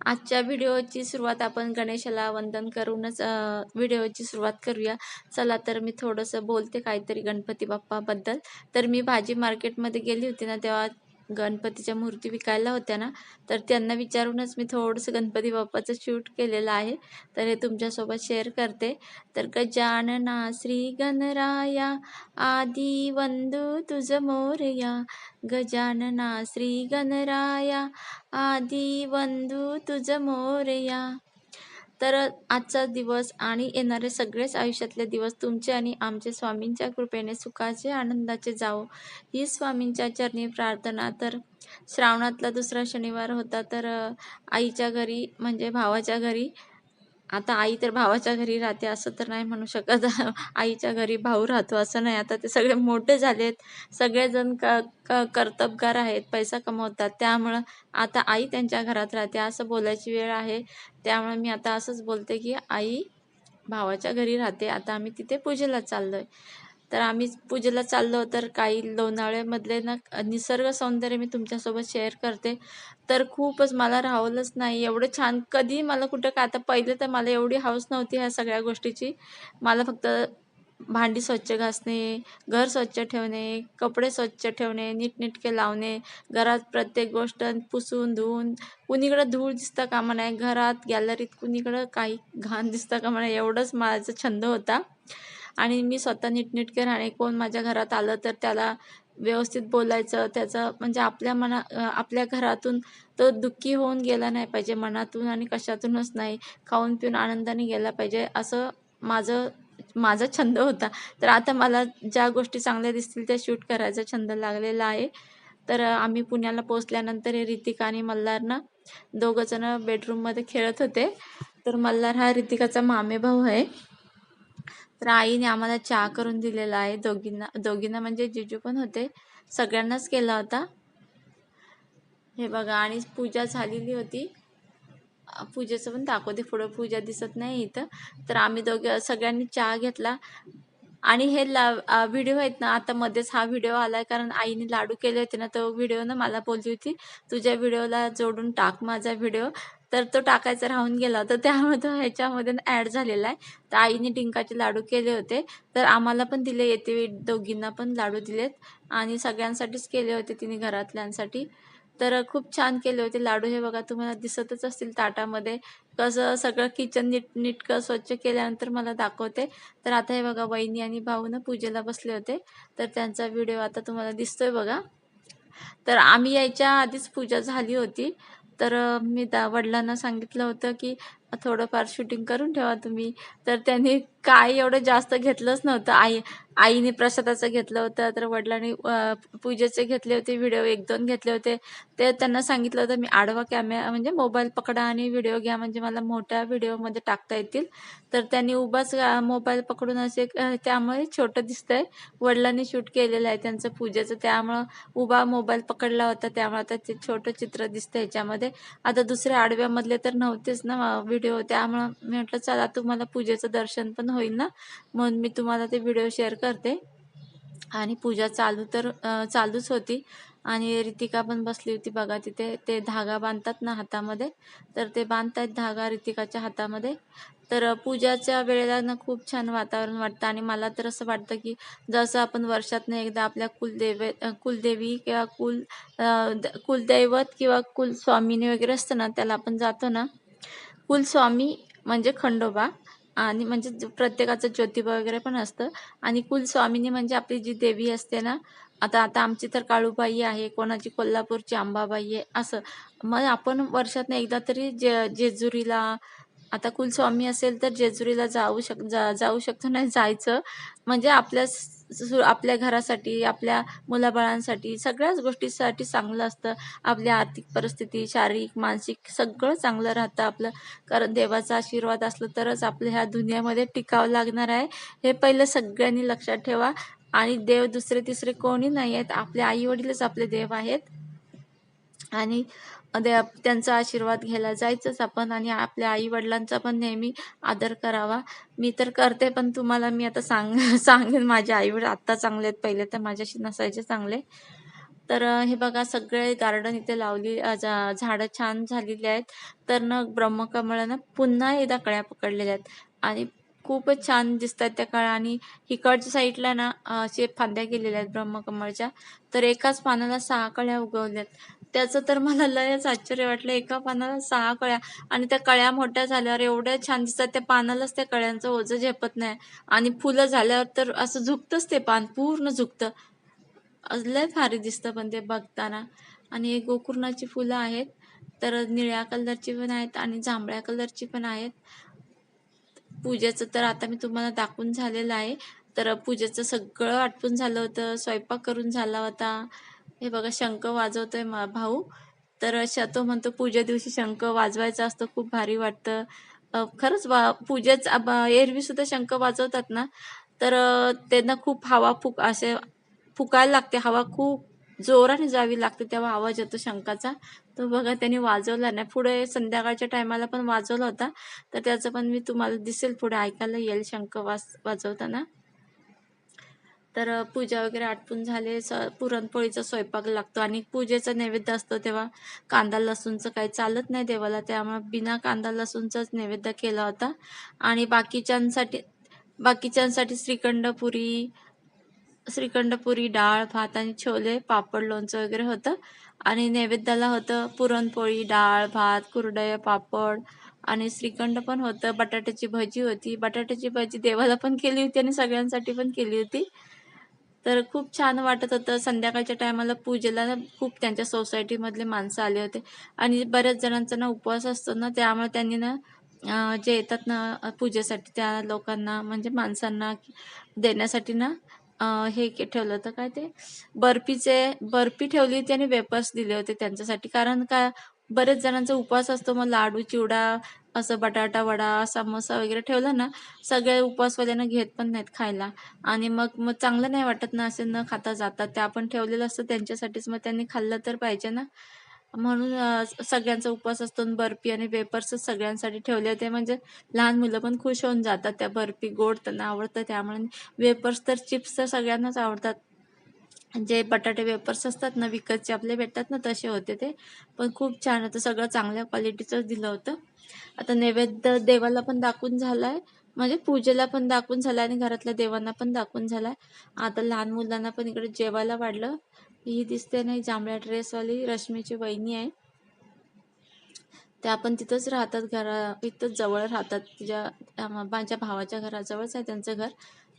आजच्या व्हिडिओची सुरुवात आपण गणेशाला वंदन करूनच व्हिडिओची सुरुवात करूया. चला तर मी थोडंसं बोलते काहीतरी गणपती बाप्पाबद्दल. तर मी भाजी मार्केटमध्ये गेली होती ना तेव्हा गणपतीच्या मूर्ती विकायला होत्या ना तर त्यांना विचारूनच मी थोडंसं गणपती बाप्पाचं शूट केलेलं आहे. तर हे तुमच्यासोबत शेअर करते. तर गजानना श्री गणराया आदी वंदू तुझ मोरया गजानना श्री गणराया आदी वंदू तुझ मोरया तर आजचा दिवस आणि येणारे सगळेच आयुष्यातले दिवस तुमचे आणि आमचे स्वामींच्या कृपेने सुखाचे आनंदाचे जावो. ही स्वामींच्या चरणी प्रार्थना. तर श्रावणातला दुसरा शनिवार होता तर आईच्या घरी म्हणजे भावाच्या घरी आता आई तर भावाच्या घरी राहते असं तर नाही म्हणू शकत. आईच्या घरी भाऊ राहतो असं नाही. आता ते सगळे मोठे झालेत सगळेजण क क कर्तबगार आहेत पैसा कमवतात. त्यामुळं आता आई त्यांच्या घरात राहते असं बोलायची वेळ आहे. त्यामुळे मी आता असंच बोलते की आई भावाच्या घरी राहते. आता आम्ही तिथे पूजेला चाललो आहे तर आम्ही पूजेला चाललो तर काही लोणावळ्यामधले ना निसर्ग सौंदर्य मी तुमच्यासोबत शेअर करते. तर खूपच मला राहवलंच नाही. एवढं छान कधी मला कुठं का आता पहिले तर मला एवढी हौस नव्हती ह्या सगळ्या गोष्टीची. मला फक्त भांडी स्वच्छ घासणे घर स्वच्छ ठेवणे कपडे स्वच्छ ठेवणे नीटनेटके लावणे घरात प्रत्येक गोष्ट पुसून धुवून. कुणीकडं धूळ दिसता कामा नाही घरात गॅलरीत कुणीकडं काही घाण दिसता कामा नाही एवढंच माझा छंद होता. आणि मी स्वतः नीटनेटके राहणे कोण माझ्या घरात आलं तर त्याला व्यवस्थित बोलायचं त्याचं म्हणजे आपल्या मना आपल्या घरातून तो दुःखी होऊन गेला नाही पाहिजे मनातून आणि कशातूनच नाही. खाऊन पिऊन आनंदाने गेला पाहिजे असं माझं माझा छंद होता. तर आता मला ज्या गोष्टी चांगल्या दिसतील त्या शूट करायचा छंद लागलेला आहे. तर आम्ही पुण्याला पोचल्यानंतर हे रितिका आणि मल्हारनं दोघंजणं बेडरूममध्ये खेळत होते. तर मल्हार हा रितिकाचा मामेभाऊ आहे. तर आईने आम्हाला चहा करून दिलेला आहे. दोघींना दोघींना म्हणजे जिजू पण होते. सगळ्यांनाच केला होता. हे बघा आणि पूजा झालेली होती. पूजेचं पण दाखवते. पुढं पूजा दिसत नाही इथं. तर आम्ही दोघे सगळ्यांनी चहा घेतला. आणि हे ला व्हिडिओ आहेत ना आता मध्येच हा व्हिडिओ आलाय. कारण आईने लाडू केले होते ना तो व्हिडिओ ना मला बोलली होती तुझ्या व्हिडिओला जोडून टाक माझा व्हिडिओ. तर तो टाकायचा राहून गेला तर त्यामुळे तो ह्याच्यामध्ये ॲड झालेला आहे. तर आईने डिंकाचे लाडू केले होते. तर आम्हाला पण दिले येते दोघींना पण लाडू दिलेत. आणि सगळ्यांसाठीच केले होते तिने घरातल्यांसाठी. तर खूप छान केले होते लाडू. हे बघा तुम्हाला दिसतच असतील ताटामध्ये. कसं सगळं किचन नीट नीटकं स्वच्छ केल्यानंतर मला दाखवते. तर आता हे बघा वहिनी आणि भाऊ ना पूजेला बसले होते. तर त्यांचा व्हिडिओ आता तुम्हाला दिसतोय बघा. तर आम्ही यायच्या आधीच पूजा झाली होती. तर मी दा वडिलांना सांगितलं होतं की थोडंफार शूटिंग करून ठेवा तुम्ही. तर त्यांनी काय एवढं जास्त घेतलंच नव्हतं. आई आईने प्रसादाचं घेतलं होतं तर वडिलांनी पूजेचे घेतले होते व्हिडिओ एक दोन घेतले होते. ते त्यांना सांगितलं होतं मी आडवा कॅमेरा म्हणजे मोबाईल पकडा आणि व्हिडिओ घ्या म्हणजे मला मोठ्या व्हिडिओमध्ये टाकता येतील. तर त्यांनी उभाच मोबाईल पकडून असे त्यामुळे छोटं दिसतंय. वडिलांनी शूट केलेलं आहे त्यांचं पूजेचं. त्यामुळं उभा मोबाईल पकडला होता. त्यामुळे आता ते छोटं चित्र दिसतं ह्याच्यामध्ये. आता दुसऱ्या आडव्यामधले तर नव्हतेच ना व्हिडिओ त्यामुळं मी म्हटलं चला तुम्हाला पूजेचं दर्शन पण होईल ना? म्हणून मी तुम्हाला ते व्हिडिओ शेअर करते. आणि पूजा चालू तर चालूच होती. आणि रितिका पण बसली होती बघा तिथे. ते धागा बांधतात ना हातामध्ये? तर ते बांधतायत धागा रितिकाच्या हातामध्ये. तर पूजाच्या वेळेला ना खूप छान वातावरण वाटतं. आणि मला तर असं वाटतं की जसं आपण वर्षातनं एकदा आपल्या कुलदेवे कुलदेवी किंवा कुल कुलदैवत किंवा कुलस्वामिनी वगैरे असतं ना त्याला आपण जातो ना. कुलस्वामी म्हणजे खंडोबा. आणि म्हणजे प्रत्येकाचं ज्योतिबा वगैरे पण असतं. आणि कुलस्वामिनी म्हणजे आपली जी देवी असते ना आता आता आमची तर काळूबाई आहे कोणाची कोल्हापूरची अंबाबाई आहे असं. मग आपण वर्षातनं एकदा तरी जे जेजुरीला आता कुलस्वामी असेल तर जेजुरीला जाऊ शक जा जाऊ शकतो नाही जायचं. म्हणजे आपल्या सु- आपल्या घरासाठी आपल्या मुलाबाळांसाठी सगळ्याच गोष्टीसाठी चांगलं असतं. आपली आर्थिक परिस्थिती शारीरिक मानसिक सगळं चांगलं राहतं आपलं. कारण देवाचा आशीर्वाद असलं तरच आपल्या ह्या दुनियामध्ये टिकावं लागणार आहे. हे पहिलं सगळ्यांनी लक्षात ठेवा. आणि देव दुसरे तिसरे कोणी नाही आहेत आपले आई वडीलच आपले देव आहेत. आणि त्यांचा आशीर्वाद घ्यायला जायचंच आपण आणि आपल्या आई वडिलांचा पण नेहमी आदर करावा. मी तर करते पण तुम्हाला मी आता सांग सांगेन माझे आई वडील आत्ता चांगले आहेत पहिले तर माझ्याशी नसायचे चांगले. तर हे बघा सगळे गार्डन इथे लावली झाडं छान झालेली आहेत. तर ना ब्रह्मकमळानं पुन्हा एकदा कळ्या पकडलेल्या आहेत. आणि खूपच छान दिसतात त्या कळ्या. आणि इकडच्या साईडला ना असे फांद्या गेलेल्या आहेत ब्रह्मकमळच्या. तर एकाच पानाला सहा कळ्या उगवल्यात. त्याचं तर मला लयच आश्चर्य वाटलं. एका पानाला सहा कळ्या आणि त्या कळ्या मोठ्या झाल्यावर एवढ्या छान दिसतात. त्या पानालाच त्या कळ्यांचं ओझं झेपत नाही. आणि फुलं झाल्यावर तर असं झुकतंच ते पान पूर्ण झुकतं. लय भारी दिसतं पण ते बघताना. आणि हे गोकुर्णाची फुलं आहेत. तर निळ्या कलरची पण आहेत आणि जांभळ्या कलरची पण आहेत. पूजेचं तर आता मी तुम्हाला दाखवून झालेलं आहे. तर पूजेचं सगळं आटपून झालं होतं. स्वयंपाक करून झाला होता. हे बघा शंख वाजवतोय मा भाऊ. तर अशा तो म्हणतो पूजे दिवशी शंख वाजवायचा असतो खूप भारी वाटतं. खरंच वा पूजेच एरवी सुद्धा शंख वाजवतात ना? तर त्यांना खूप हवा फुक असे फुकायला लागते हवा खूप जोराने जावी लागते तेव्हा आवाज येतो शंखाचा. तो बघा त्यांनी वाजवला नाही. पुढे संध्याकाळच्या टायमाला पण वाजवला होता. तर त्याचं पण मी तुम्हाला दिसेल पुढे ऐकायला येईल शंख वाज वाजवताना. तर पूजा वगैरे आटपून झाले. स पुरणपोळीचा स्वयंपाक लागतो आणि पूजेचा नैवेद्य असतो तेव्हा कांदा लसूणचं काही चालत नाही देवाला. त्यामुळे बिना कांदा लसूणचाच नैवेद्य केला होता. आणि बाकीच्यांसाठी बाकीच्यांसाठी श्रीखंड पुरी श्रीखंड पुरी डाळ भात आणि छोले पापड लोणचं वगैरे होतं. आणि नैवेद्याला होतं पुरणपोळी डाळ भात कुरडया पापड आणि श्रीखंड पण होतं. बटाट्याची भजी होती. बटाट्याची भजी देवाला पण केली होती आणि सगळ्यांसाठी पण केली होती. तर खूप छान वाटत होतं. संध्याकाळच्या टायमाला पूजेला ना खूप त्यांच्या सोसायटीमधले माणसं आले होते. आणि बऱ्याच जणांचा ना उपवास असतो ना त्यामुळे त्यांनी ना जे येतात ना पूजेसाठी त्या लोकांना म्हणजे माणसांना देण्यासाठी ना हे के- ठेवलं होतं. काय ते? बर्फीचे बर्फी ठेवली होती आणि वेपर्स दिले होते त्यांच्यासाठी. कारण का बरेच जणांचा उपवास असतो. मग लाडू चिवडा असं बटाटा वडा समोसा वगैरे ठेवला ना सगळे उपवासवाल्यांना घेत पण नाहीत खायला. आणि मग मग चांगलं नाही वाटत ना असे न खाता जातात ते आपण ठेवलेलं असतं त्यांच्यासाठीच. मग त्यांनी खाल्लं तर पाहिजे ना. म्हणून सगळ्यांचा उपवास असतो बर्फी आणि वेपर्सच सगळ्यांसाठी ठेवले होते. म्हणजे लहान मुलं पण खुश होऊन जातात त्या बर्फी. गोड त्यांना आवडतं त्यामुळे. वेपर्स तर चिप्स तर सगळ्यांनाच आवडतात. जे बटाटे वेपर्स असतात ना विकतचे आपले भेटतात ना तसे होते ते. पण खूप छान होतं. सगळं चांगल्या क्वालिटीचंच दिलं होतं. आता नैवेद्य देवाला पण दाखवून झालाय. म्हणजे पूजेला पण दाखवून झालाय आणि घरातल्या देवांना पण दाखवून झालाय. आता लहान मुलांना पण इकडे जेवायला वाढलं. ही दिसते नाही जांभळ्या ड्रेसवाली रश्मीची वहिनी आहे. त्या पण तिथंच राहतात घरा इथंच जवळ राहतात. तिच्या माझ्या भावाच्या घराजवळच आहे त्यांचं घर.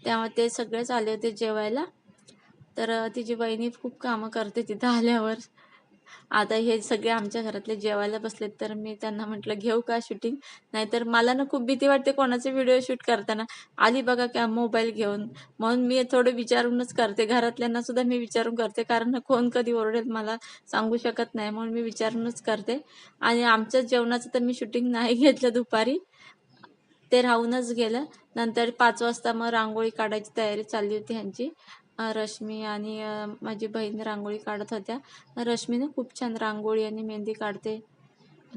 त्यामुळे ते सगळेच आले होते जेवायला. तर तिची वहिनी खूप कामं करते तिथं आल्यावर. आता हे सगळे आमच्या घरातले जेवायला बसलेत तर मी त्यांना म्हटलं घेऊ का शूटिंग नाहीतर मला ना खूप भीती वाटते कोणाचे व्हिडिओ शूट करताना. आली बघा का मोबाईल घेऊन. म्हणून मी थोडं विचारूनच करते. घरातल्यांना सुद्धा मी विचारून करते कारण कोण कधी ओरडेल मला सांगू शकत नाही. म्हणून मी विचारूनच करते. आणि आमच्या जेवणाचं तर मी शूटिंग नाही घेतलं दुपारी. ते राहूनच गेलं. नंतर पाच वाजता मग रांगोळी काढायची तयारी चालली होती ह्यांची. रश्मी आणि माझी बहीण रांगोळी काढत होत्या. रश्मीनं खूप छान रांगोळी आणि मेहंदी काढते.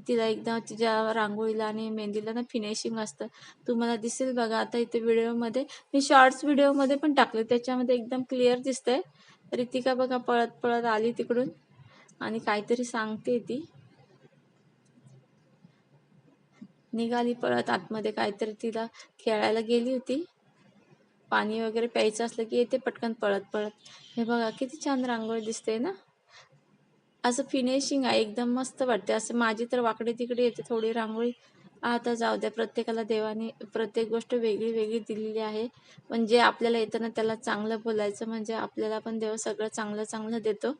तिला एकदा तिच्या रांगोळीला आणि मेहंदीला ना फिनिशिंग असतं. तुम्हाला दिसेल बघा आता इथे व्हिडिओमध्ये मी शॉर्ट्स व्हिडिओमध्ये पण टाकले. त्याच्यामध्ये एकदम क्लिअर दिसतंय. रितिका बघा पळत पळत आली तिकडून. आणि काहीतरी सांगते ती. निघाली पळत आतमध्ये काहीतरी तिला खेळायला गेली होती. पाणी वगैरे प्यायचं असलं की येते पटकन पळत पळत. हे बघा किती छान रांगोळी दिसते ना? असं फिनिशिंग आहे एकदम मस्त वाटते असं माझी तर वाकडे तिकडे येते थोडी रांगोळी. आता जाऊ द्या प्रत्येकाला देवाने प्रत्येक गोष्ट वेगळी वेगळी दिलेली आहे. पण जे आपल्याला येतं ना त्याला चांगलं बोलायचं म्हणजे आपल्याला पण देव सगळं चांगलं चांगलं देतो.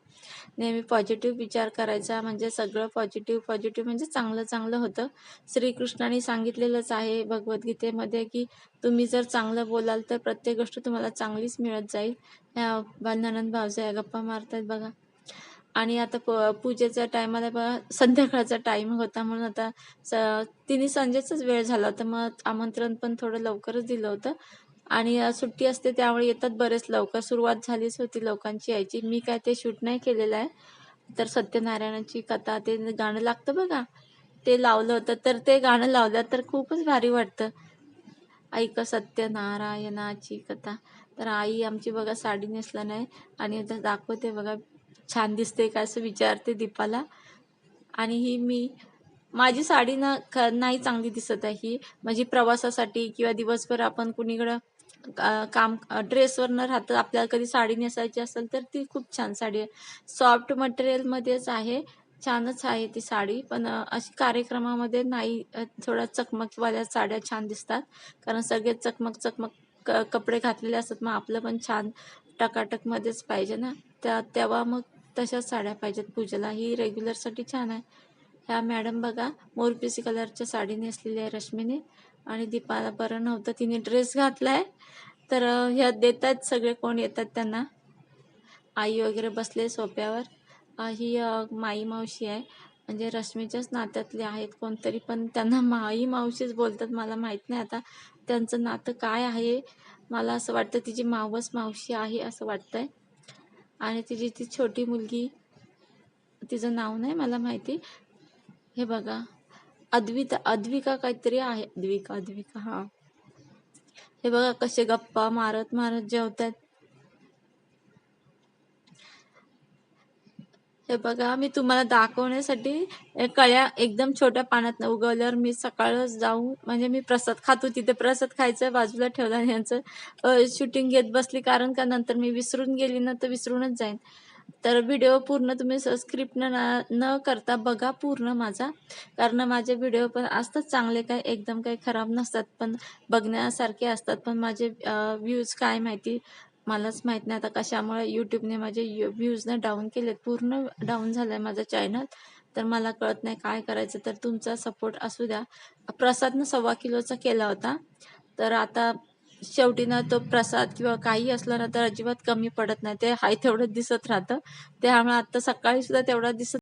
नेहमी पॉझिटिव्ह विचार करायचा म्हणजे सगळं पॉझिटिव्ह पॉझिटिव्ह म्हणजे चांगलं चांगलं होतं. श्रीकृष्णाने सांगितलेलंच आहे भगवद्गीतेमध्ये की तुम्ही जर चांगलं बोलाल तर प्रत्येक गोष्ट तुम्हाला चांगलीच मिळत जाईल. ह्या ननंद भावजा गप्पा मारतात बघा. आणि आता प पूजेच्या टायमाला बघा संध्याकाळचा टाईम होता म्हणून आता स तिने संजेचाच वेळ झाला होता. मग आमंत्रण पण थोडं लवकरच दिलं होतं. आणि सुट्टी असते त्यामुळे येतात बरेच लवकर सुरुवात झालीच होती लोकांची यायची. मी काय ते शूट नाही केलेलं आहे. तर सत्यनारायणाची कथा ते गाणं लागतं बघा. ते लावलं होतं. तर ते गाणं लावलं तर खूपच भारी वाटतं. ऐक सत्यनारायणाची कथा. तर आई आमची बघा साडी नेसला नाही. आणि आता दाखवते बघा. छान दिसते का असं विचारते दीपाला. आणि ही मी माझी साडी ना ख नाही चांगली दिसत आहे. ही माझी प्रवासासाठी किंवा दिवसभर आपण कुणीकडं का- काम ड्रेसवर न राहता आपल्याला कधी साडी नेसायची असेल तर ती खूप छान साडी आहे. सॉफ्ट मटेरियलमध्येच आहे छानच आहे ती साडी. पण अशी कार्यक्रमामध्ये नाही थोडा चकमकवाल्या साड्या छान दिसतात. कारण सगळे चकमक चकमक क कपडे घातलेले असतात. मग आपलं पण छान टकाटकमध्येच पाहिजे ना. त्या तेव्हा मग तशाच साड्या पाहिजेत. पूजेला ही रेग्युलरसाठी छान आहे. ह्या मॅडम बघा मोरपिसी कलरच्या साडी नेसलेली आहे रश्मीने. आणि दीपाला बरं नव्हतं तिने ड्रेस घातलाय. तर ह्या देतात सगळे कोण येतात त्यांना? आई वगैरे बसले सोप्यावर ही माई मावशी आहे. म्हणजे रश्मीच्याच नात्यातले आहेत कोणतरी पण त्यांना माई मावशीच बोलतात मला माहीत नाही आता. त्यांचं नातं काय आहे? मला असं वाटतं तिची मावस मावशी आहे असं वाटतंय. आणि तिची ती छोटी मुलगी तिचं नाव नाही मला माहिती. हे बघा अद्विता अद्विका काहीतरी आहे. अद्विका अद्विका हा. हे बघा कसे गप्पा मारत मारत जेवतात हे बघा मी तुम्हाला दाखवण्यासाठी कळ्या एकदम छोट्या पाण्यात उगवल्यावर मी सकाळच जाऊन म्हणजे मी प्रसाद खातो तिथे प्रसाद खायचं बाजूला ठेवला यांचं शूटिंग घेत बसली. कारण का नंतर मी विसरून गेली ना तर विसरूनच जाईन. तर व्हिडिओ पूर्ण तुम्ही सबस्क्रिप्ट न न करता बघा पूर्ण माझा. कारण माझे व्हिडिओ पण असतात चांगले काय एकदम काही खराब नसतात. पण बघण्यासारखे असतात. पण माझे व्ह्यूज काय माहिती मलाच माहीत नाही आता कशामुळे यूट्यूबने माझे व्ह्यूजनं डाऊन केलेत. पूर्ण डाऊन झालं आहे माझं चॅनल तर मला कळत नाही काय करायचं. तर तुमचा सपोर्ट असू द्या. प्रसादनं सव्वा किलोचा केला होता. तर आता शेवटी ना तो प्रसाद किंवा काही असलं ना तर अजिबात कमी पडत नाही. ते हाय तेवढंच दिसत राहतं. त्यामुळे आता सकाळी सुद्धा तेवढा दिसत